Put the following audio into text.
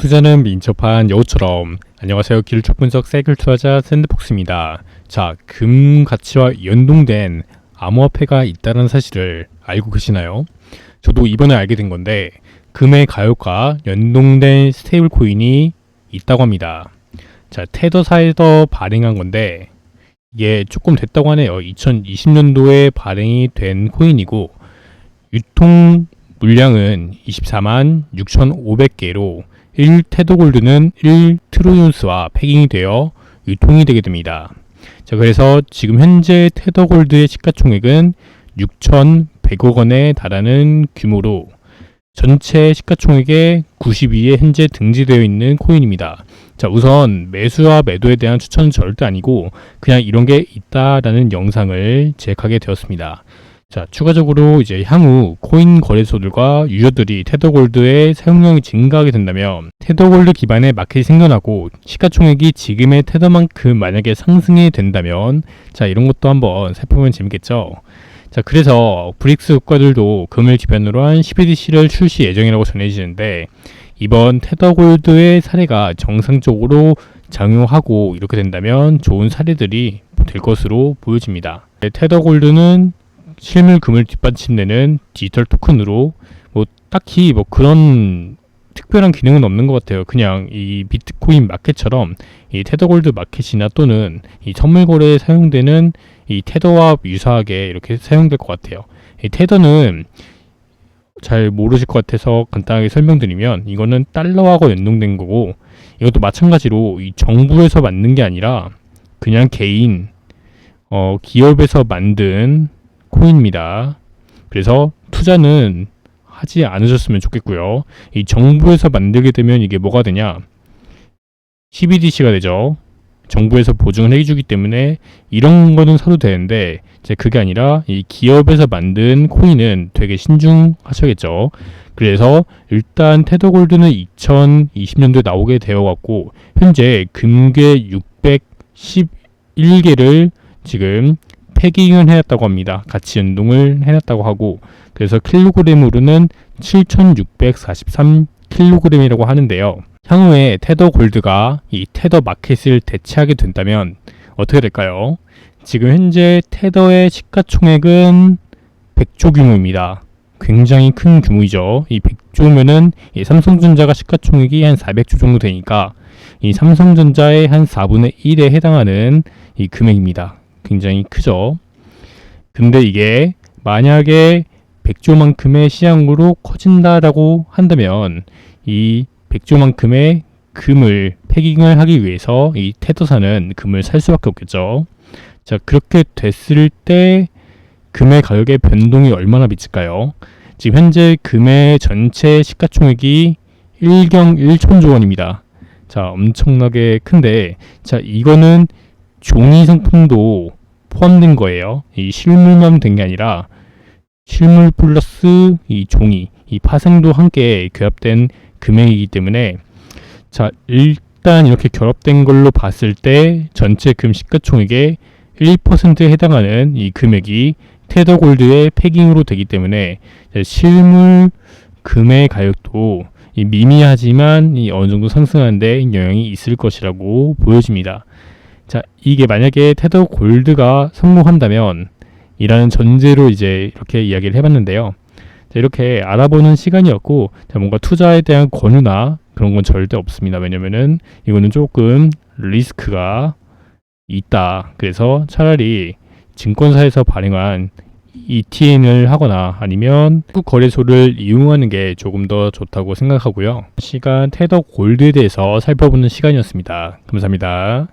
투자는 민첩한 여우처럼 안녕하세요 기술적 분석 세글 투자자 샌드폭스입니다. 자, 금 가치와 연동된 암호화폐가 있다는 사실을 알고 계시나요? 저도 이번에 알게 된 건데 금의 가격과 연동된 스테이블 코인이 있다고 합니다. 자, 테더사에서 발행한 건데 이게 조금 됐다고 하네요. 2020년도에 발행이 된 코인이고 유통 물량은 24만 6,500개로 1 테더골드는 1 트로이온스와 패깅이 되어 유통이 되게 됩니다. 자, 그래서 지금 현재 테더골드의 시가총액은 6,100억 원에 달하는 규모로 전체 시가총액의 92에 현재 등재되어 있는 코인입니다. 자, 우선 매수와 매도에 대한 추천은 절대 아니고 그냥 이런 게 있다라는 영상을 제작하게 되었습니다. 자, 추가적으로 이제 향후 코인 거래소들과 유저들이 테더골드의 사용량이 증가하게 된다면 테더골드 기반의 마켓이 생겨나고 시가총액이 지금의 테더만큼 만약에 상승이 된다면 자, 이런 것도 한번 살펴보면 재밌겠죠. 자, 그래서 브릭스 국가들도 금을 기반으로 한 CBDC를 출시 예정이라고 전해지는데 이번 테더골드의 사례가 정상적으로 작용하고 이렇게 된다면 좋은 사례들이 될 것으로 보여집니다. 네, 테더골드는 실물 금을 뒷받침되는 디지털 토큰으로 뭐 딱히 뭐 그런 특별한 기능은 없는 것 같아요. 그냥 이 비트코인 마켓처럼 이 테더골드 마켓이나 또는 이 선물 거래에 사용되는 이 테더와 유사하게 이렇게 사용될 것 같아요. 이 테더는 잘 모르실 것 같아서 간단하게 설명드리면 이거는 달러하고 연동된 거고 이것도 마찬가지로 이 정부에서 만든 게 아니라 그냥 개인 어, 기업에서 만든 코인입니다. 그래서 투자는 하지 않으셨으면 좋겠고요. 이 정부에서 만들게 되면 이게 뭐가 되냐? CBDC가 되죠. 정부에서 보증을 해주기 때문에 이런 거는 사도 되는데 이제 그게 아니라 이 기업에서 만든 코인은 되게 신중하셔야겠죠. 그래서 일단 테더 골드는 2020년도에 나오게 되어 갖고 현재 금괴 611개를 지금 패깅을 해놨다고 합니다. 같이 연동을 해놨다고 하고 그래서 킬로그램으로는 7,643킬로그램이라고 하는데요. 향후에 테더 골드가 이 테더 마켓을 대체하게 된다면 어떻게 될까요? 지금 현재 테더의 시가총액은 100조 규모입니다. 굉장히 큰 규모이죠. 이 100조면은 이 삼성전자가 시가총액이 한 400조 정도 되니까 이 삼성전자의 한 4분의 1에 해당하는 이 금액입니다. 굉장히 크죠. 근데 이게 만약에 100조만큼의 시장으로 커진다라고 한다면 이 100조만큼의 금을 패깅을 하기 위해서 이 테더사는 금을 살 수밖에 없겠죠. 자, 그렇게 됐을 때 금의 가격의 변동이 얼마나 미칠까요? 지금 현재 금의 전체 시가총액이 1경 1천조 원입니다. 자, 엄청나게 큰데, 자, 이거는 종이 상품도 포함된 거예요. 이 실물만 된 게 아니라 실물 플러스 이 종이, 이 파생도 함께 결합된 금액이기 때문에 자 일단 이렇게 결합된 걸로 봤을 때 전체 금 시가총액의 1%에 해당하는 이 금액이 테더 골드의 패깅으로 되기 때문에 실물 금의 가격도 이 미미하지만 이 어느 정도 상승하는데 영향이 있을 것이라고 보여집니다. 자, 이게 만약에 테더 골드가 성공한다면 이라는 전제로 이제 이렇게 이야기를 해봤는데요. 자, 이렇게 알아보는 시간이었고, 자, 뭔가 투자에 대한 권유나 그런 건 절대 없습니다. 왜냐면은 이거는 조금 리스크가 있다. 그래서 차라리 증권사에서 발행한 ETN을 하거나 아니면 거래소를 이용하는 게 조금 더 좋다고 생각하고요. 시간 테더 골드에 대해서 살펴보는 시간이었습니다. 감사합니다.